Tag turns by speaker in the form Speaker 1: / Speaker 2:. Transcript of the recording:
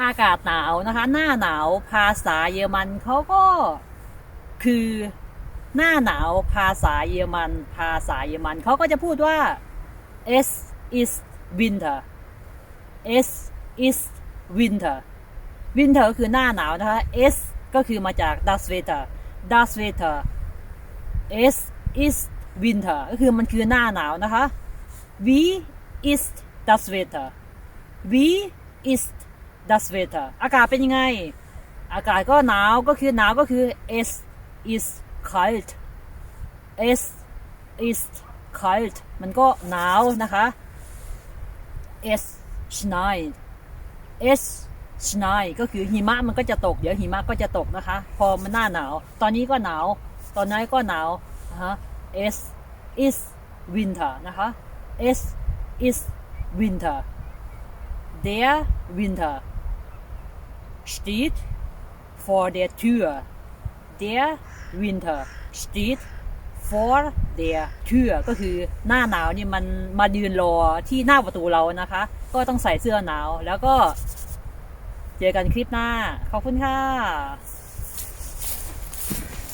Speaker 1: อากาศหนาวนะคะ หน้าหนาวภาษาเยอรมันเขาก็คือหน้าหนาวภาษาเยอรมัน ภาษาเยอรมันเขาก็จะพูดว่า es is winter es is winter winter ก็คือหน้าหนาวนะคะ es ก็คือมาจาก das Wetter das Wetter es is winter ก็คือมันคือหน้าหนาวนะคะ wie ist das Wetter wie ist das Wetter อากาศเป็นยังไง อากาศก็หนาวก็คือหนาวก็คือ es ist kalt es ist kalt มันก็หนาวนะคะ es schneit es schneit ก็คือหิมะมันก็จะตก เดี๋ยวหิมะก็จะตกนะคะ พอมันหน้าหนาว ตอนนี้ก็หนาว ตอนนั้นก็หนาวนะคะ es is winter นะคะ es is winter der Winter steht vor der Tür der Winter steht vor der Tür ก็คือหน้าหนาวนี่มันมายืนรอที่หน้าประตูเรานะคะ ก็ต้องใส่เสื้อหนาว แล้วก็เจอกันคลิปหน้า ขอบคุณค่ะ